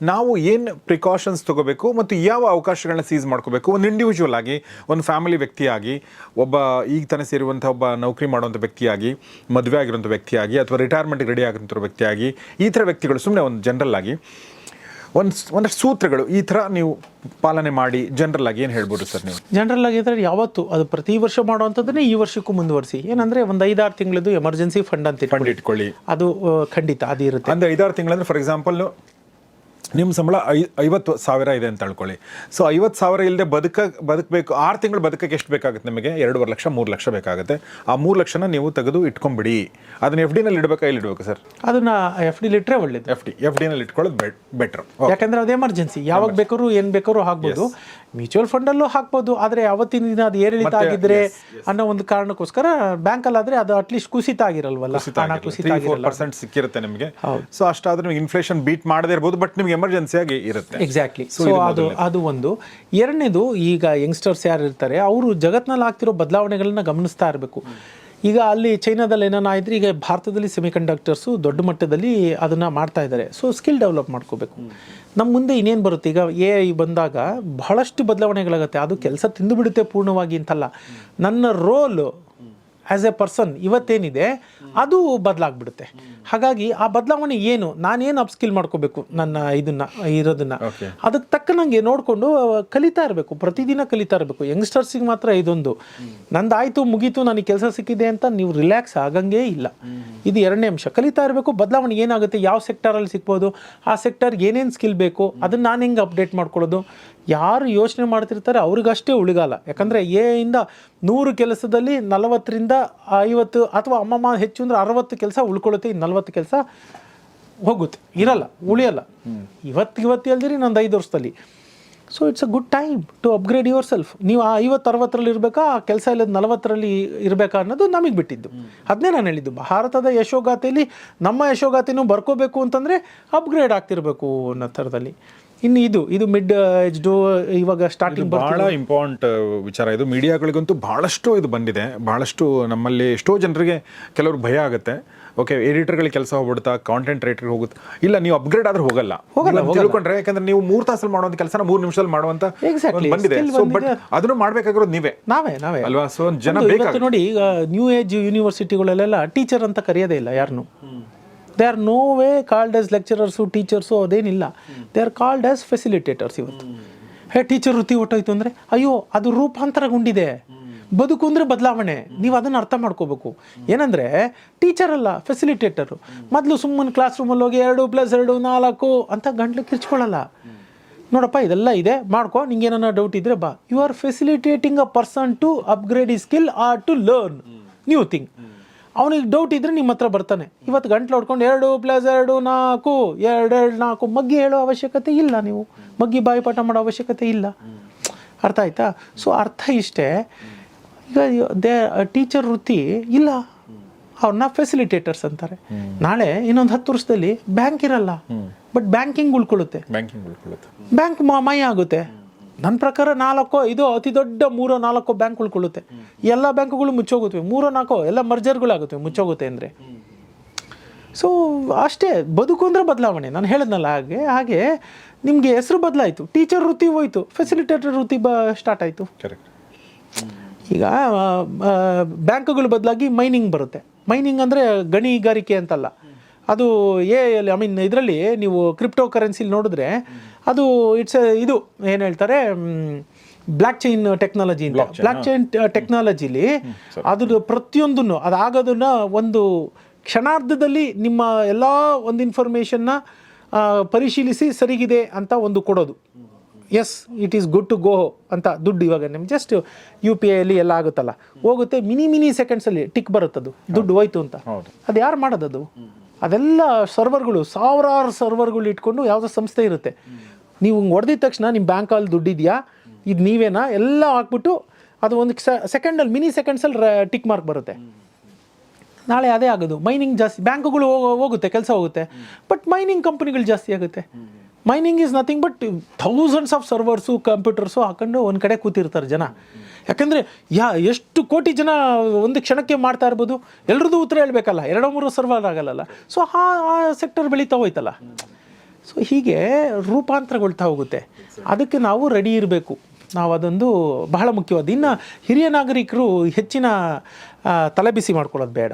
ನಾವು ಏನು ಪ್ರಿಕಾಷನ್ಸ್ ತಗೋಬೇಕು ಮತ್ತು ಯಾವ ಅವಕಾಶಗಳನ್ನ ಸೀಸ್ ಮಾಡ್ಕೋಬೇಕು? ಒಂದು ಇಂಡಿವಿಜುವಲ್ ಆಗಿ ಒಂದು ಫ್ಯಾಮಿಲಿ ವ್ಯಕ್ತಿಯಾಗಿ ಒಬ್ಬ ಈಗ ತಾನೇ ಸೇರುವಂಥ ಒಬ್ಬ ನೌಕರಿ ಮಾಡುವಂಥ ವ್ಯಕ್ತಿಯಾಗಿ ಮದುವೆ ಆಗಿರುವಂಥ ವ್ಯಕ್ತಿಯಾಗಿ ಅಥವಾ ರಿಟೈರ್ಮೆಂಟ್ಗೆ ರೆಡಿ ಆಗಿರುವಂಥ ವ್ಯಕ್ತಿಯಾಗಿ ಈ ಥರ ವ್ಯಕ್ತಿಗಳು ಸುಮ್ಮನೆ ಒಂದು ಜನರಲ್ ಆಗಿ ಒಂದು ಒಂದಷ್ಟು ಸೂತ್ರಗಳು ಈ ಥರ ನೀವು ಪಾಲನೆ ಮಾಡಿ ಜನರಲ್ ಆಗಿ ಏನು ಹೇಳ್ಬೋದು ಸರ್ ನೀವು? ಜನರಲ್ ಆಗಿ ಅಂದರೆ ಯಾವತ್ತು? ಅದು ಪ್ರತಿ ವರ್ಷ ಮಾಡುವಂಥದ್ದನ್ನೇ ಈ ವರ್ಷಕ್ಕೂ ಮುಂದುವರಿಸಿ. ಏನಂದರೆ ಒಂದು ಐದಾರು ತಿಂಗಳದ್ದು ಎಮರ್ಜೆನ್ಸಿ ಫಂಡ್ ಅಂತ ಇಟ್ಕೊಳ್ಳಿ. ಫಂಡ್ ಇಟ್ಕೊಳ್ಳಿ. ಅದು ಖಂಡಿತ ಅದು ಇರುತ್ತೆ. ಅಂದರೆ ಐದಾರು ತಿಂಗಳಂದ್ರೆ ಫಾರ್ ಎಕ್ಸಾಂಪಲ್ ನಿಮ್ಮ ಸಂಬಳ ಐ ಐವತ್ತು ಸಾವಿರ ಇದೆ ಅಂತ ಅಳ್ಕೊಳ್ಳಿ ಸೊ ಐವತ್ತು ಸಾವಿರ ಇಲ್ಲದೆ ಬದುಕ ಬದುಕಬೇಕು ಆರು ತಿಂಗಳು ಬದುಕಕ್ಕೆ ಎಷ್ಟು ಬೇಕಾಗುತ್ತೆ ನಿಮಗೆ? ಎರಡೂವರೆ ಲಕ್ಷ ಮೂರು ಲಕ್ಷ ಬೇಕಾಗುತ್ತೆ. ಆ ಮೂರು ಲಕ್ಷನ ನೀವು ತೆಗೆದು ಇಟ್ಕೊಂಬಿಡಿ ಅದನ್ನ ಎಫ್ ಡಿನಲ್ಲಿ ಇಡಬೇಕಾ ಇಲ್ಲಿ ಇಡಬೇಕು ಸರ್? ಅದನ್ನ ಎಫ್ ಡಿಲಿ ಇಟ್ಟರೆ ಒಳ್ಳೇದು. ಎಫ್ ಡಿ ಎಫ್ ಡಿನಲ್ಲಿ ಇಟ್ಕೊಳ್ಳೋದು ಬೆಟ್ ಬೆಟ್ರ್ ಯಾಕಂದ್ರೆ ಅದು ಎಮರ್ಜೆನ್ಸಿ ಯಾವಾಗ ಬೇಕಾದ್ರು ಏನ್ ಬೇಕಾದ್ರು ಹಾಕ್ಬೋದು. ಮ್ಯೂಚುವಲ್ ಫಂಡಲ್ಲೂ ಹಾಕ್ಬೋದು. ಆದ್ರೆ ಅವತ್ತಿನ ದಿನ ಅದು ಏರಿಳಿತ ಆಗಿದ್ರೆ ಅನ್ನೋ ಒಂದು ಕಾರಣಕ್ಕೋಸ್ಕರ ಬ್ಯಾಂಕಲ್ಲಾದರೆ ಅದು ಅಟ್ಲೀಸ್ಟ್ ಕುಸಿತ ಆಗಿರಲ್ವಲ್ಲ? ಕುಸಿತ ಪರ್ಸೆಂಟ್ ಸಿಕ್ಕಿರುತ್ತೆ ನಿಮಗೆ. ಸೊ ಅಷ್ಟಾದ್ರೂ ನಿಮಗೆ ಇನ್ಫ್ಲೇಷನ್ ಬೀಟ್ ಮಾಡದೇ ಇರ್ಬೋದು ಬಟ್ ನಿಮ್ಗೆ ಎಮರ್ಜೆನ್ಸಿ ಆಗಿ ಇರುತ್ತೆ. ಎಕ್ಸಾಕ್ಟ್ಲಿ ಸೊ ಅದು ಅದು ಒಂದು. ಎರಡನೇದು ಈಗ ಯಂಗ್ಸ್ಟರ್ಸ್ ಯಾರು ಇರ್ತಾರೆ ಅವರು ಜಗತ್ತಿನಲ್ಲಿ ಆಗ್ತಿರೋ ಬದಲಾವಣೆಗಳನ್ನ ಗಮನಿಸ್ತಾ ಇರಬೇಕು. ಈಗ ಅಲ್ಲಿ ಚೈನಾದಲ್ಲಿ ಆಯ್ತು ಈಗ ಭಾರತದಲ್ಲಿ ಸೆಮಿಕಂಡಕ್ಟರ್ಸು ದೊಡ್ಡ ಮಟ್ಟದಲ್ಲಿ ಅದನ್ನು ಮಾಡ್ತಾ ಇದ್ದಾರೆ. ಸೊ ಸ್ಕಿಲ್ ಡೆವಲಪ್ ಮಾಡ್ಕೋಬೇಕು. ನಮ್ಮ ಮುಂದೆ ಇನ್ನೇನು ಬರುತ್ತೆ? ಈಗ ಎ ಐ ಬಂದಾಗ ಬಹಳಷ್ಟು ಬದಲಾವಣೆಗಳಾಗುತ್ತೆ. ಅದು ಕೆಲಸ ತಿಂದುಬಿಡುತ್ತೆ ಪೂರ್ಣವಾಗಿ ಅಂತಲ್ಲ. ನನ್ನ ರೋಲ್ ಆ್ಯಸ್ ಎ ಪರ್ಸನ್ ಇವತ್ತೇನಿದೆ ಅದು ಬದಲಾಗ್ಬಿಡುತ್ತೆ. ಹಾಗಾಗಿ ಆ ಬದಲಾವಣೆ ಏನು? ನಾನೇನು ಅಪ್ಸ್ಕಿಲ್ ಮಾಡ್ಕೋಬೇಕು ನನ್ನ ಇದನ್ನ ಇರೋದನ್ನು. ಅದಕ್ಕೆ ತಕ್ಕನಂಗೆ ನೋಡಿಕೊಂಡು ಕಲಿತಾ ಇರಬೇಕು. ಪ್ರತಿದಿನ ಕಲಿತಾ ಇರಬೇಕು. ಯಂಗ್ಸ್ಟರ್ಸಿಗೆ ಮಾತ್ರ ಇದೊಂದು. ನಂದಾಯಿತು ಮುಗೀತು ನನಗೆ ಕೆಲಸ ಸಿಕ್ಕಿದೆ ಅಂತ ನೀವು ರಿಲ್ಯಾಕ್ಸ್ ಆಗಂಗೇ ಇಲ್ಲ. ಇದು ಎರಡನೇ ಅಂಶ. ಕಲಿತಾ ಇರಬೇಕು ಬದಲಾವಣೆ ಏನಾಗುತ್ತೆ? ಯಾವ ಸೆಕ್ಟರಲ್ಲಿ ಸಿಗ್ಬೋದು ಆ ಸೆಕ್ಟರ್ಗೆ ಏನೇನು ಸ್ಕಿಲ್ ಬೇಕು? ಅದನ್ನು ನಾನು ಹೆಂಗೆ ಅಪ್ಡೇಟ್ ಮಾಡ್ಕೊಳ್ಳೋದು? ಯಾರು ಯೋಚನೆ ಮಾಡ್ತಿರ್ತಾರೆ ಅವ್ರಿಗಷ್ಟೇ ಉಳಿಗಾಲ. ಯಾಕಂದರೆ ಎ ಇಂದ ನೂರು ಕೆಲಸದಲ್ಲಿ ನಲವತ್ತರಿಂದ ಐವತ್ತು ಅಥವಾ ಅಮ್ಮಮ್ಮ ಹೆಚ್ಚು ಅಂದರೆ ಅರವತ್ತು ಕೆಲಸ ಉಳ್ಕೊಳ್ಳುತ್ತೆ, ಇನ್ನು ನಲವತ್ತು ಕೆಲಸ ಹೋಗುತ್ತೆ. ಇರಲ್ಲ, ಉಳಿಯಲ್ಲ. ಇವತ್ತು ಇವತ್ತು ಅಲ್ದಿರಿ ನಂದು ಐದು ವರ್ಷದಲ್ಲಿ. So it's a good time to upgrade yourself ನೀವು ಆ ಐವತ್ತು, ಅರವತ್ತರಲ್ಲಿ ಇರಬೇಕಾ, ಆ ಕೆಲಸ ಇಲ್ಲದ ನಲವತ್ತರಲ್ಲಿ ಇರಬೇಕಾ ಅನ್ನೋದು ನಮಗೆ ಬಿಟ್ಟಿದ್ದು. ಅದನ್ನೇ ನಾನು ಹೇಳಿದ್ದು. ಭಾರತದ ಯಶೋಗಾಥೆಯಲ್ಲಿ ನಮ್ಮ ಯಶೋಗಾಥೆನೂ ಬರ್ಕೋಬೇಕು ಅಂತಂದರೆ ಅಪ್ಗ್ರೇಡ್ ಆಗ್ತಿರಬೇಕು ಅನ್ನೋ ಥರದಲ್ಲಿ. ಇನ್ನು ಇದು ಇದು ಮಿಡ್ ಎಜ್ಡು ಇವಾಗ ಸ್ಟಾರ್ಟಿಂಗ್ ಬಹಳ ಇಂಪಾರ್ಟೆಂಟ್ ವಿಚಾರ. ಇದು ಮೀಡಿಯಾಗಳಿಗಂತೂ ಬಹಳಷ್ಟು ಇದು ಬಂದಿದೆ. ಬಹಳಷ್ಟು ನಮ್ಮಲ್ಲಿ ಎಷ್ಟೋ ಜನರಿಗೆ ಕೆಲವರು ಭಯ ಆಗುತ್ತೆ. ಓಕೆ ಎಡಿಟರ್ಗಳಿಗೆ ಕೆಲಸ ಹೋಗ್ಬಿಡುತ್ತಾ ಕಾಂಟೆಂಟ್ ರೈಟರ್ಗೆ ಹೋಗುತ್ತೆ. ಇಲ್ಲ ನೀವು ಅಪ್ಗ್ರೇಡ್ ಆದ್ರೆ ಹೋಗಲ್ಲ. ಹೋಗಲ್ಲ, ತಿಳ್ಕೊಂಡ್ರೆ ಯಾಕಂದ್ರೆ ನೀವು ಮೂರು ತಾಸಲ್ಲಿ ಮಾಡುವಂತ ಕೆಲಸನ ಮೂರು ನಿಮಿಷದಲ್ಲಿ ಮಾಡುವಂತ. ಬಂದಿದೆ. ಸೊ ಬಟ್ ಅದನ್ನು ಮಾಡ್ಬೇಕಾಗಿರೋದು ನೀವೇ. ನಾವೇ ನಾವೇ. ಅಲ್ವಾ? ಸೊ ಜನ ನೋಡಿ ಈಗ ನ್ಯೂ ಏಜ್ ಯೂನಿವರ್ಸಿಟಿಗಳಲ್ಲೆಲ್ಲ ಟೀಚರ್ ಅಂತ ಕರೆಯೋದೇ ಇಲ್ಲ ಯಾರನ್ನು they are no way called as lecturers teachers ಅದೇನಿಲ್ಲ. They are called as facilitators ಇವತ್ತು. ಹೇ ಟೀಚರ್ ವೃತ್ತಿ ಹೊಟ್ಟೋಯ್ತು ಅಂದರೆ, ಅಯ್ಯೋ, ಅದು ರೂಪಾಂತರಗೊಂಡಿದೆ. ಬದುಕು ಅಂದರೆ ಬದಲಾವಣೆ. ನೀವು ಅದನ್ನು ಅರ್ಥ ಮಾಡ್ಕೋಬೇಕು. ಏನಂದರೆ ಟೀಚರ್ ಅಲ್ಲ ಫೆಸಿಲಿಟೇಟರು ಮೊದಲು ಸುಮ್ಮನೆ ಕ್ಲಾಸ್ ರೂಮಲ್ಲಿ ಹೋಗಿ ಎರಡು ಪ್ಲಸ್ ಎರಡು, ನಾಲ್ಕು ಅಂತ ಗಂಟ್ಲು ಕಿರ್ಚ್ಕೊಳ್ಳಲ್ಲ. ನೋಡಪ್ಪ, ಇದೆಲ್ಲ ಇದೆ. ಮಾಡ್ಕೊ ನಿಂಗೆ ಏನಾರ ಡೌಟ್ ಇದ್ರೆ ಬಾ. You are facilitating a person to upgrade ಈ skill or to learn new thing ಅವನಿಗೆ ಡೌಟ್ ಇದ್ರೆ ನಿಮ್ಮ ಹತ್ರ ಬರ್ತಾನೆ. ಇವತ್ತು ಗಂಟ್ಲು ಹೊಡ್ಕೊಂಡು ಎರಡು ಪ್ಲಸ್ ಎರಡು ನಾಲ್ಕು ಎರಡು ಎರಡು ನಾಲ್ಕು ಮಗ್ಗಿ ಹೇಳೋ ಅವಶ್ಯಕತೆ ಇಲ್ಲ ನೀವು. ಮಗ್ಗಿ ಬಾಯಿಪಾಠ ಮಾಡೋ ಅವಶ್ಯಕತೆ ಇಲ್ಲ. ಅರ್ಥ ಆಯ್ತಾ? ಸೊ ಅರ್ಥ ಇಷ್ಟೇ. ಈಗ ದೇ ಟೀಚರ್ ವೃತ್ತಿ ಇಲ್ಲ. ಅವ್ರನ್ನ ಫೆಸಿಲಿಟೇಟರ್ಸ್ ಅಂತಾರೆ. ನಾಳೆ ಇನ್ನೊಂದು ಹತ್ತು ವರ್ಷದಲ್ಲಿ ಬ್ಯಾಂಕ್ ಇರಲ್ಲ. ಬಟ್ ಬ್ಯಾಂಕಿಂಗ್ ಉಳ್ಕೊಳ್ಳುತ್ತೆ. ಬ್ಯಾಂಕಿಂಗ್ ಉಳ್ಕೊಳ್ಳುತ್ತೆ. ಬ್ಯಾಂಕ್ ಮೈ ಆಗುತ್ತೆ. ನನ್ನ ಪ್ರಕಾರ ನಾಲ್ಕು ಇದು ಅತಿ ದೊಡ್ಡ ಮೂರೋ ನಾಲ್ಕೋ ಬ್ಯಾಂಕ್ ಉಳ್ಕೊಳ್ಳುತ್ತೆ ಎಲ್ಲ ಬ್ಯಾಂಕುಗಳು ಮುಚ್ಚೋಗುತ್ತವೆ ಮೂರೋ ನಾಲ್ಕೋ ಎಲ್ಲ ಮರ್ಜರ್ಗಳಾಗುತ್ತವೆ ಮುಚ್ಚೋಗುತ್ತೆ ಅಂದರೆ. ಸೊ ಅಷ್ಟೇ ಬದುಕು ಅಂದರೆ ಬದಲಾವಣೆ. ನಾನು ಹೇಳಿದ್ನಲ್ಲ ಹಾಗೆ ಹಾಗೆ ನಿಮಗೆ ಹೆಸರು ಬದಲಾಯಿತು. ಟೀಚರ್ ವೃತ್ತಿ ಹೋಯಿತು. ಫೆಸಿಲಿಟೇಟರ್ ವೃತ್ತಿ ಬ ಸ್ಟಾರ್ಟ್ ಆಯಿತು. ಈಗ ಬ್ಯಾಂಕ್ಗಳು ಬದಲಾಗಿ ಮೈನಿಂಗ್ ಬರುತ್ತೆ. ಮೈನಿಂಗ್ ಅಂದರೆ ಗಣಿಗಾರಿಕೆ ಅಂತಲ್ಲ. ಅದು ಏ ಐ ಮೀನ್ ಇದರಲ್ಲಿ ನೀವು ಕ್ರಿಪ್ಟೋ ಕರೆನ್ಸಿಲಿ ನೋಡಿದ್ರೆ ಅದು ಇಟ್ಸ್ ಇದು ಏನು ಹೇಳ್ತಾರೆ ಬ್ಲಾಕ್ ಚೈನ್ ಟೆಕ್ನಾಲಜಿ ಅಂತ. ಬ್ಲ್ಯಾಕ್ ಚೈನ್ ಟೆಕ್ನಾಲಜಿಲಿ ಅದ್ರ ಪ್ರತಿಯೊಂದನ್ನು ಅದಾಗೋದನ್ನ ಒಂದು ಕ್ಷಣಾರ್ಧದಲ್ಲಿ ನಿಮ್ಮ ಎಲ್ಲ ಒಂದು ಇನ್ಫಾರ್ಮೇಷನ್ನ ಪರಿಶೀಲಿಸಿ ಸರಿಗಿದೆ ಅಂತ ಒಂದು ಕೊಡೋದು. Yes it is good to go ಅಂತ ದುಡ್ಡು ಇವಾಗ ನಿಮ್ಗೆ. ಜಸ್ಟ್ ಯು ಪಿ ಐಲಿ ಎಲ್ಲ ಆಗುತ್ತಲ್ಲ. ಹೋಗುತ್ತೆ ಮಿನಿ ಮಿನಿ ಸೆಕೆಂಡ್ಸಲ್ಲಿ ಟಿಕ್ ಬರುತ್ತದು. ದುಡ್ಡು ಹೋಯ್ತು ಅಂತ. ಅದು ಯಾರು ಮಾಡೋದದು? ಅದೆಲ್ಲ ಸರ್ವರ್ಗಳು ಸಾವಿರಾರು ಸರ್ವರ್ಗಳು ಇಟ್ಕೊಂಡು ಯಾವುದೋ ಸಂಸ್ಥೆ ಇರುತ್ತೆ. ನೀವು ಹೊಡೆದಿದ ತಕ್ಷಣ ನಿಮ್ಮ ಬ್ಯಾಂಕಲ್ಲಿ ದುಡ್ಡಿದೆಯಾ? ಇದು ನೀವೇನಾ? ಎಲ್ಲ ಹಾಕ್ಬಿಟ್ಟು ಅದು ಒಂದು ಸೆಕೆಂಡಲ್ಲಿ ಮಿನಿ ಸೆಕೆಂಡ್ಸಲ್ಲಿ ಟಿಕ್ ಮಾರ್ಕ್ ಬರುತ್ತೆ. ನಾಳೆ ಅದೇ ಆಗೋದು. ಮೈನಿಂಗ್ ಜಾಸ್ತಿ ಬ್ಯಾಂಕುಗಳು ಹೋಗೋ- ಹೋಗುತ್ತೆ, ಕೆಲಸ ಹೋಗುತ್ತೆ. ಬಟ್ ಮೈನಿಂಗ್ ಕಂಪ್ನಿಗಳು ಜಾಸ್ತಿ ಆಗುತ್ತೆ. Mining is nothing but thousands of servers computers ಹಾಕೊಂಡು ಒಂದು ಕಡೆ ಕೂತಿರ್ತಾರೆ ಜನ. ಯಾಕಂದರೆ, ಯಾ, ಎಷ್ಟು ಕೋಟಿ ಜನ ಒಂದು ಕ್ಷಣಕ್ಕೆ ಮಾಡ್ತಾ ಇರ್ಬೋದು. ಎಲ್ರದ್ದು ಉತ್ತರ ಹೇಳ್ಬೇಕಲ್ಲ, ಎರಡು ಮೂರು ಸರ್ವರ್ ಆಗಲ್ಲಲ್ಲ. ಸೊ ಆ ಸೆಕ್ಟರ್ ಬೆಳೀತಾ ಹೋಯ್ತಲ್ಲ. ಸೊ ಹೀಗೆ ರೂಪಾಂತರಗೊಳ್ತಾ ಹೋಗುತ್ತೆ. ಅದಕ್ಕೆ ನಾವು ರೆಡಿ ಇರಬೇಕು. ನಾವು ಅದೊಂದು ಬಹಳ ಮುಖ್ಯವಾದ ಇನ್ನು ಹಿರಿಯ ನಾಗರಿಕರು ಹೆಚ್ಚಿನ ತಲೆಬಿಸಿ ಮಾಡ್ಕೊಳ್ಳೋದು ಬೇಡ.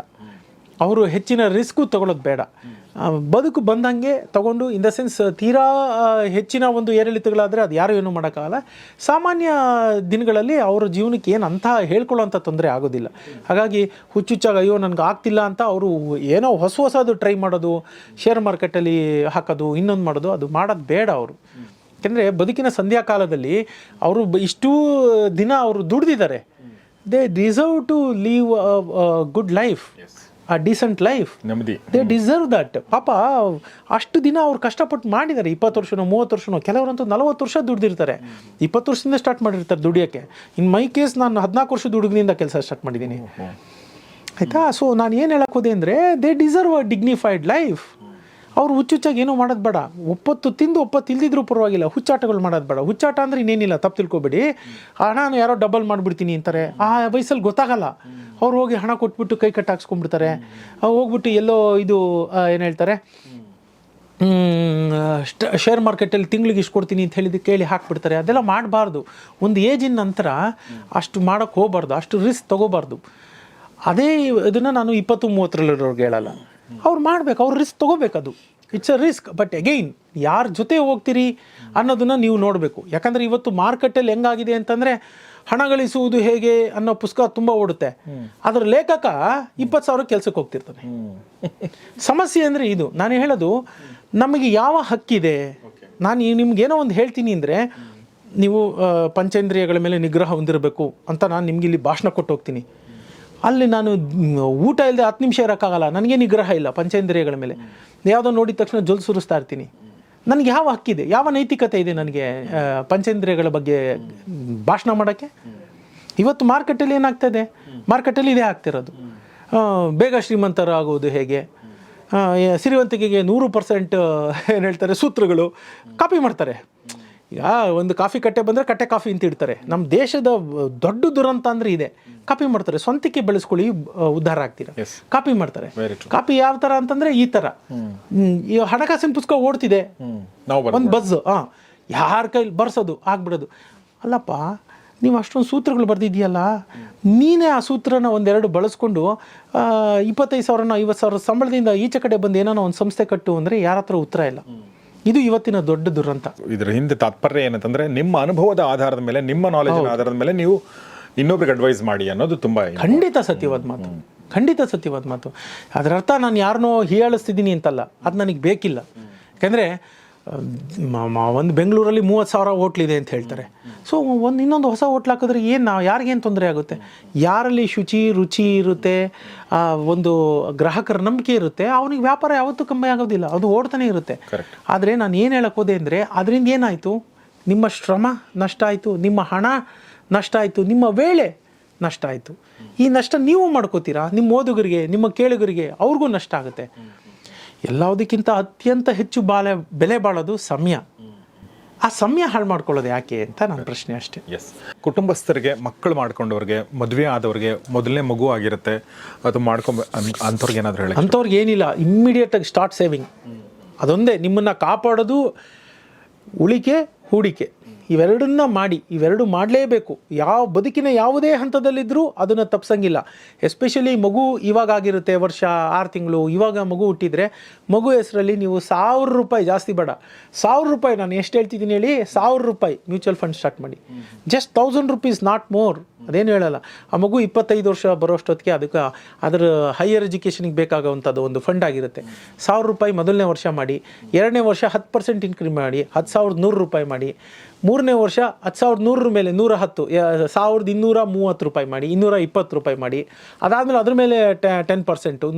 ಅವರು ಹೆಚ್ಚಿನ ರಿಸ್ಕು ತಗೊಳ್ಳೋದು ಬೇಡ. ಬದುಕು ಬಂದಂಗೆ ತಗೊಂಡು ಇನ್ ದ ಸೆನ್ಸ್ ತೀರಾ ಹೆಚ್ಚಿನ ಒಂದು ಏರಿಳಿತಗಳಾದರೆ ಅದು ಯಾರು ಏನೂ ಮಾಡೋಕ್ಕಾಗಲ್ಲ. ಸಾಮಾನ್ಯ ದಿನಗಳಲ್ಲಿ ಅವರ ಜೀವನಕ್ಕೆ ಏನು ಅಂತ ಹೇಳ್ಕೊಳ್ಳೋಂಥ ತೊಂದರೆ ಆಗೋದಿಲ್ಲ. ಹಾಗಾಗಿ ಹುಚ್ಚುಚ್ಚಾಗಿ ಅಯ್ಯೋ ನನಗೆ ಆಗ್ತಿಲ್ಲ ಅಂತ ಅವರು ಏನೋ ಹೊಸ ಹೊಸದು ಟ್ರೈ ಮಾಡೋದು ಶೇರ್ ಮಾರ್ಕೆಟಲ್ಲಿ ಹಾಕೋದು, ಇನ್ನೊಂದು ಮಾಡೋದು, ಅದು ಮಾಡೋದು ಬೇಡ ಅವರು. ಯಾಕೆಂದರೆ ಬದುಕಿನ ಸಂಧ್ಯಾ ಕಾಲದಲ್ಲಿ ಅವರು ಇಷ್ಟೂ ದಿನ ಅವರು ದುಡ್ದಿದ್ದಾರೆ. They deserve to live good life a decent life ನೆಮ್ಮದಿ. ದೇ ಡಿಸರ್ವ್ ದಟ್ ಪಾಪ ಅಷ್ಟು ದಿನ ಅವ್ರು ಕಷ್ಟಪಟ್ಟು ಮಾಡಿದ್ದಾರೆ ಇಪ್ಪತ್ತು ವರ್ಷನೋ ಮೂವತ್ತು ವರ್ಷನೋ ಕೆಲವರಂತೂ ನಲವತ್ತು ವರ್ಷ ದುಡ್ದಿರ್ತಾರೆ. ಇಪ್ಪತ್ತು ವರ್ಷದಿಂದ ಸ್ಟಾರ್ಟ್ ಮಾಡಿರ್ತಾರೆ ದುಡಿಯೋಕ್ಕೆ. ಇನ್ ಮೈ ಕೇಸ್ ನಾನು ಹದಿನಾಲ್ಕು ವರ್ಷದ ಹುಡುಗನಿಂದ ಕೆಲಸ ಸ್ಟಾರ್ಟ್ ಮಾಡಿದ್ದೀನಿ. ಆಯಿತಾ? ಸೊ ನಾನು ಏನು ಹೇಳಕ್ಕೆ ಹೋದೆ ಅಂದರೆ they deserve a dignified life ಅವ್ರು ಹುಚ್ಚುಚ್ಚಾಗಿ ಏನೂ ಮಾಡೋದು ಬೇಡ. ಒಪ್ಪತ್ತು ತಿಂದು ಒಪ್ಪತ್ತು ಇಲ್ದಿದ್ರೂ ಪರವಾಗಿಲ್ಲ. ಹುಚ್ಚಾಟಗಳು ಮಾಡೋದು ಬೇಡ. ಹುಚ್ಚಾಟ ಅಂದರೆ ಇನ್ನೇನಿಲ್ಲ. ತಪ್ಪು ತಿಳ್ಕೊಬೇಡಿ. ಹಣನ ಯಾರೋ ಡಬಲ್ ಮಾಡಿಬಿಡ್ತೀನಿ ಅಂತಾರೆ. ಆ ವಯಸ್ಸಲ್ಲಿ ಗೊತ್ತಾಗಲ್ಲ. ಅವ್ರು ಹೋಗಿ ಹಣ ಕೊಟ್ಬಿಟ್ಟು ಕೈ ಕಟ್ಟು ಹಾಕ್ಸ್ಕೊಂಡ್ಬಿಡ್ತಾರೆ. ಹೋಗ್ಬಿಟ್ಟು ಎಲ್ಲೋ ಇದು ಏನು ಹೇಳ್ತಾರೆ? ಶೇರ್ ಮಾರ್ಕೆಟಲ್ಲಿ ತಿಂಗ್ಳಿಗೆ ಇಷ್ಟು ಕೊಡ್ತೀನಿ ಅಂತ ಹೇಳಿದ್ದು ಕೇಳಿ ಹಾಕ್ಬಿಡ್ತಾರೆ. ಅದೆಲ್ಲ ಮಾಡಬಾರ್ದು. ಒಂದು ಏಜಿನ ನಂತರ ಅಷ್ಟು ಮಾಡೋಕ್ಕೆ ಹೋಗಬಾರ್ದು. ಅಷ್ಟು ರಿಸ್ಕ್ ತೊಗೋಬಾರ್ದು. ಅದೇ ಇದನ್ನು ನಾನು ಇಪ್ಪತ್ತು ಮೂವತ್ತರಲ್ಲಿರೋರ್ಗೆ ಹೇಳಲ್ಲ. ಅವ್ರು ಮಾಡ್ಬೇಕು, ಅವ್ರು ರಿಸ್ಕ್ ಅದು it's a risk but again ಯಾರ ಜೊತೆ ಹೋಗ್ತೀರಿ ಅನ್ನೋದನ್ನ ನೀವು ನೋಡಬೇಕು. ಯಾಕಂದ್ರೆ ಇವತ್ತು ಮಾರ್ಕೆಟಲ್ಲಿ ಹೆಂಗಾಗಿದೆ ಅಂತಂದರೆ ಹಣ ಗಳಿಸುವುದು ಹೇಗೆ ಅನ್ನೋ ಪುಸ್ತಕ ತುಂಬ ಓಡುತ್ತೆ. ಅದರ ಲೇಖಕ ಇಪ್ಪತ್ತು ಸಾವಿರ ಕೆಲಸಕ್ಕೆ ಹೋಗ್ತಿರ್ತಾನೆ. ಸಮಸ್ಯೆ ಅಂದರೆ ಇದು. ನಾನು ಹೇಳೋದು, ನಮಗೆ ಯಾವ ಹಕ್ಕಿದೆ? ನಾನು ನಿಮ್ಗೇನೋ ಒಂದು ಹೇಳ್ತೀನಿ ಅಂದರೆ, ನೀವು ಪಂಚೇಂದ್ರಿಯಗಳ ಮೇಲೆ ನಿಗ್ರಹ ಹೊಂದಿರಬೇಕು ಅಂತ ನಾನು ನಿಮ್ಗೆ ಇಲ್ಲಿ ಭಾಷಣ ಕೊಟ್ಟು ಹೋಗ್ತೀನಿ. ಅಲ್ಲಿ ನಾನು ಊಟ ಇಲ್ಲದೆ ಹತ್ತು ನಿಮಿಷ ಇರೋಕ್ಕಾಗಲ್ಲ. ನನಗೆ ನಿಗ್ರಹ ಇಲ್ಲ ಪಂಚೇಂದ್ರಿಯಗಳ ಮೇಲೆ. ಯಾವುದೋ ನೋಡಿದ ತಕ್ಷಣ ಜೊಲ್ ಸುರಿಸ್ತಾ ಇರ್ತೀನಿ. ನನಗೆ ಯಾವ ಹಕ್ಕಿದೆ ಯಾವ ನೈತಿಕತೆ ಇದೆ ನನಗೆ ಪಂಚೇಂದ್ರಿಯಗಳ ಬಗ್ಗೆ ಭಾಷಣ ಮಾಡೋಕ್ಕೆ? ಇವತ್ತು ಮಾರ್ಕೆಟಲ್ಲಿ ಇದೆ? ಮಾರ್ಕೆಟಲ್ಲಿ ಇದೇ ಆಗ್ತಿರೋದು. ಬೇಗ ಶ್ರೀಮಂತರು ಆಗೋದು ಹೇಗೆ? ಸಿರಿವಂತಿಕೆಗೆ ನೂರು ಪರ್ಸೆಂಟ್, ಏನು ಹೇಳ್ತಾರೆ, ಸೂತ್ರಗಳು ಕಾಪಿ ಮಾಡ್ತಾರೆ. ಈಗ ಒಂದು ಕಾಫಿ ಕಟ್ಟೆ ಬಂದರೆ ಕಟ್ಟೆ ಕಾಫಿ ಅಂತ ಇಡ್ತಾರೆ. ನಮ್ಮ ದೇಶದ ದೊಡ್ಡ ದುರಂತ ಅಂದರೆ ಇದೆ. ಕಾಪಿ ಮಾಡ್ತಾರೆ. ಸ್ವಂತಕ್ಕೆ ಬೆಳೆಸ್ಕೊಳ್ಳಿ ಉದ್ಧಾರ ಆಗ್ತೀರ? ಕಾಪಿ ಮಾಡ್ತಾರೆ. ಕಾಪಿ ಯಾವ ಥರ ಅಂತಂದರೆ ಈ ಥರ ಈ ಹಣಕಾಸಿನ ಪುಸ್ತಕ ಓಡ್ತಿದೆ. ಒಂದು ಬಸ್ ಹಾಂ ಯಾರ ಕೈಲಿ ಬರ್ಸೋದು? ಆಗ್ಬಿಡೋದು. ಅಲ್ಲಪ್ಪ ನೀವು ಅಷ್ಟೊಂದು ಸೂತ್ರಗಳು ಬರೆದಿದೆಯಲ್ಲ ನೀನೇ ಆ ಸೂತ್ರನ ಒಂದೆರಡು ಬಳಸ್ಕೊಂಡು ಇಪ್ಪತ್ತೈದು ಸಾವಿರನ ಐವತ್ತು ಸಾವಿರ ಸಂಬಳದಿಂದ ಈಚೆ ಕಡೆ ಬಂದು ಏನೋ ಒಂದು ಸಂಸ್ಥೆ ಕಟ್ಟು ಅಂದರೆ ಯಾರ ಹತ್ರ ಉತ್ತರ ಇಲ್ಲ. ಇದು ಇವತ್ತಿನ ದೊಡ್ಡ ದುರಂತ. ಇದರ ಹಿಂದೆ ತಾತ್ಪರ್ಯ ಏನಂತಂದ್ರೆ ನಿಮ್ಮ ಅನುಭವದ ಆಧಾರದ ಮೇಲೆ ನಿಮ್ಮ ನಾಲೆಜ್ ಆಧಾರದ ಮೇಲೆ ನೀವು ಇನ್ನೊಬ್ರಿಗೆ ಅಡ್ವೈಸ್ ಮಾಡಿ ಅನ್ನೋದು ತುಂಬಾ ಖಂಡಿತ ಸತ್ಯವಾದ ಮಾತು. ಖಂಡಿತ ಸತ್ಯವಾದ ಮಾತು. ಅದರ ಅರ್ಥ ನಾನು ಯಾರನ್ನೋ ಹೀಯಾಳಿಸ್ತಿದ್ದೀನಿ ಅಂತಲ್ಲ. ಅದು ನನಗೆ ಬೇಕಿಲ್ಲ. ಯಾಕೆಂದರೆ ಒಂದು ಬೆಂಗಳೂರಲ್ಲಿ ಮೂವತ್ತು ಸಾವಿರ ಇದೆ ಅಂತ ಹೇಳ್ತಾರೆ. ಸೊ ಒಂದು ಇನ್ನೊಂದು ಹೊಸ ಹೋಟ್ಲ್ ಹಾಕಿದ್ರೆ ಏನು ನಾವು ಯಾರಿಗೇನು ತೊಂದರೆ ಆಗುತ್ತೆ? ಯಾರಲ್ಲಿ ಶುಚಿ ರುಚಿ ಇರುತ್ತೆ ಒಂದು ಗ್ರಾಹಕರ ನಂಬಿಕೆ ಇರುತ್ತೆ ಅವನಿಗೆ ವ್ಯಾಪಾರ ಯಾವತ್ತೂ ಕಮ್ಮಿ ಆಗೋದಿಲ್ಲ ಅದು ಓಡ್ತಾನೆ ಇರುತ್ತೆ. ಆದರೆ ನಾನು ಏನು ಹೇಳಕ್ಕೆ ಹೋದೆ ಅಂದರೆ ಅದರಿಂದ ಏನಾಯಿತು? ನಿಮ್ಮ ಶ್ರಮ ನಷ್ಟ ಆಯಿತು ನಿಮ್ಮ ಹಣ ನಷ್ಟ ಆಯಿತು ನಿಮ್ಮ ವೇಳೆ ನಷ್ಟ ಆಯಿತು. ಈ ನಷ್ಟ ನೀವು ಮಾಡ್ಕೋತೀರಾ? ನಿಮ್ಮ ಓದುಗರಿಗೆ ನಿಮ್ಮ ಕೇಳುಗರಿಗೆ ಅವ್ರಿಗೂ ನಷ್ಟ ಆಗುತ್ತೆ. ಎಲ್ಲದಕ್ಕಿಂತ ಅತ್ಯಂತ ಹೆಚ್ಚು ಬಾಳೆ ಬೆಲೆ ಬಾಳೋದು ಸಮಯ. ಆ ಸಮಯ ಹಾಳು ಮಾಡ್ಕೊಳ್ಳೋದು ಯಾಕೆ ಅಂತ ನನ್ನ ಪ್ರಶ್ನೆ ಅಷ್ಟೇ. ಎಸ್ ಕುಟುಂಬಸ್ಥರಿಗೆ ಮಕ್ಕಳು ಮಾಡ್ಕೊಂಡವ್ರಿಗೆ ಮದುವೆ ಆದವ್ರಿಗೆ ಮೊದಲನೇ ಮಗು ಆಗಿರುತ್ತೆ. ಅದು ಮಾಡ್ಕೊಂಬ ಅಂಥವ್ರಿಗೆ ಏನಾದರೂ ಹೇಳಿ. ಅಂಥವ್ರಿಗೆ ಏನಿಲ್ಲ ಇಮ್ಮಿಡಿಯೇಟಾಗಿ ಸ್ಟಾರ್ಟ್ ಸೇವಿಂಗ್ ಅದೊಂದೇ ನಿಮ್ಮನ್ನು ಕಾಪಾಡೋದು ಉಳಿಕೆ ಹೂಡಿಕೆ. ಇವೆರಡನ್ನ ಮಾಡಿ ಇವೆರಡು ಮಾಡಲೇಬೇಕು. ಯಾವ ಬದುಕಿನ ಯಾವುದೇ ಹಂತದಲ್ಲಿದ್ದರೂ ಅದನ್ನು ತಪ್ಸಂಗಿಲ್ಲ. ಎಸ್ಪೆಷಲಿ ಮಗು ಇವಾಗ ಆಗಿರುತ್ತೆ ವರ್ಷ ಆರು ತಿಂಗಳು. ಇವಾಗ ಮಗು ಹುಟ್ಟಿದರೆ ಮಗು ಹೆಸರಲ್ಲಿ ನೀವು ಸಾವಿರ ರೂಪಾಯಿ ಜಾಸ್ತಿ ಬೇಡ. ಸಾವಿರ ರೂಪಾಯಿ ನಾನು ಎಷ್ಟು ಹೇಳ್ತಿದ್ದೀನಿ ಹೇಳಿ ಸಾವಿರ ರೂಪಾಯಿ ಮ್ಯೂಚುವಲ್ ಫಂಡ್ ಸ್ಟಾರ್ಟ್ ಮಾಡಿ. Just thousand rupees not more ಅದೇನು ಹೇಳಲ್ಲ. ಆ ಮಗು ಇಪ್ಪತ್ತೈದು ವರ್ಷ ಬರೋಷ್ಟೊತ್ತಿಗೆ ಅದಕ್ಕೆ ಅದರ ಹೈಯರ್ ಎಜುಕೇಷನಿಗೆ ಬೇಕಾಗುವಂಥದ್ದು ಒಂದು ಫಂಡ್ ಆಗಿರುತ್ತೆ. ಸಾವಿರ ರೂಪಾಯಿ ಮೊದಲನೇ ವರ್ಷ ಮಾಡಿ, ಎರಡನೇ ವರ್ಷ ಹತ್ತು ಪರ್ಸೆಂಟ್ ಇನ್ಕ್ರೀಸ್ ಮಾಡಿ, ಹತ್ತು ಸಾವಿರದ ನೂರು ರೂಪಾಯಿ ಮಾಡಿ, ಮೂರನೇ ವರ್ಷ ಹತ್ತು ಸಾವಿರದ ನೂರರ ಮೇಲೆ ನೂರ ಹತ್ತು ಸಾವಿರದ ಇನ್ನೂರ ಮೂವತ್ತು ರೂಪಾಯಿ ಮಾಡಿ ಇನ್ನೂರ ಇಪ್ಪತ್ತು ರೂಪಾಯಿ ಮಾಡಿ, ಅದಾದಮೇಲೆ ಅದ್ರ ಮೇಲೆ ಟೆನ್ ಪರ್ಸೆಂಟು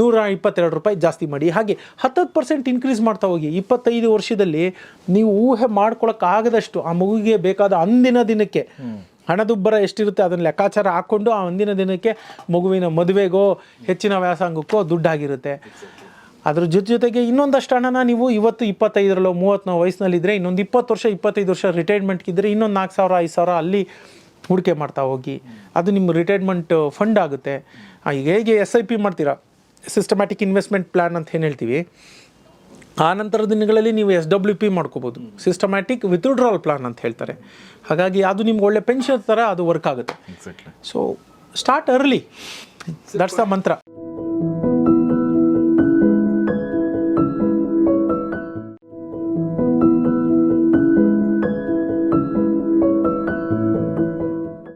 ನೂರ ಇಪ್ಪತ್ತೆರಡು ರೂಪಾಯಿ ಜಾಸ್ತಿ ಮಾಡಿ. ಹಾಗೆ ಹತ್ತತ್ತು ಪರ್ಸೆಂಟ್ ಇನ್ಕ್ರೀಸ್ ಮಾಡ್ತಾ ಹೋಗಿ ಇಪ್ಪತ್ತೈದು ವರ್ಷದಲ್ಲಿ ನೀವು ಊಹೆ ಮಾಡ್ಕೊಳಕ್ಕಾಗದಷ್ಟು ಆ ಮಗುವಿಗೆ ಬೇಕಾದ ಅಂದಿನ ದಿನಕ್ಕೆ ಹಣದುಬ್ಬರ ಎಷ್ಟಿರುತ್ತೆ ಅದನ್ನು ಲೆಕ್ಕಾಚಾರ ಹಾಕ್ಕೊಂಡು ಆ ಒಂದಿನ ದಿನಕ್ಕೆ ಮಗುವಿನ ಮದುವೆಗೋ, ಹೆಚ್ಚಿನ ವ್ಯಾಸಂಗಕ್ಕೋ ದುಡ್ಡಾಗಿರುತ್ತೆ. ಅದ್ರ ಜೊತೆ ಜೊತೆಗೆ ಇನ್ನೊಂದಷ್ಟು ಹಣನ ನೀವು ಇವತ್ತು ಇಪ್ಪತ್ತೈದರಲ್ಲೋ ಮೂವತ್ತನೋ ವಯಸ್ಸಿನಲ್ಲಿದ್ದರೆ ಇನ್ನೊಂದು ಇಪ್ಪತ್ತು ವರ್ಷ, ಇಪ್ಪತ್ತೈದು ವರ್ಷ ರಿಟೈರ್ಮೆಂಟ್ಗಿದ್ದರೆ ಇನ್ನೊಂದು ನಾಲ್ಕು ಸಾವಿರ, ಐದು ಸಾವಿರ ಅಲ್ಲಿ ಹೂಡಿಕೆ ಮಾಡ್ತಾ ಹೋಗಿ. ಅದು ನಿಮ್ಮ ರಿಟೈರ್ಮೆಂಟ್ ಫಂಡ್ ಆಗುತ್ತೆ. ಈಗ ಹೇಗೆ ಎಸ್ ಐ ಪಿ ಮಾಡ್ತೀರಾ? ಸಿಸ್ಟಮ್ಯಾಟಿಕ್ ಇನ್ವೆಸ್ಟ್ಮೆಂಟ್ ಪ್ಲ್ಯಾನ್ ಅಂತ ಏನು ಹೇಳ್ತೀವಿ? ಆ ನಂತರದ ದಿನಗಳಲ್ಲಿ ನೀವು ಎಸ್ ಡಬ್ಲ್ಯೂ ಪಿ ಮಾಡ್ಕೋಬೋದು. ಸಿಸ್ಟಮ್ಯಾಟಿಕ್ ವಿತ್ಡ್ರಾಲ್ ಪ್ಲಾನ್ ಅಂತ ಹೇಳ್ತಾರೆ. ಹಾಗಾಗಿ ಅದು ನಿಮ್ಗೆ ಒಳ್ಳೆ ಪೆನ್ಷನ್ ಥರ ಅದು ವರ್ಕ್ ಆಗುತ್ತೆ. Exactly so start early that's the mantra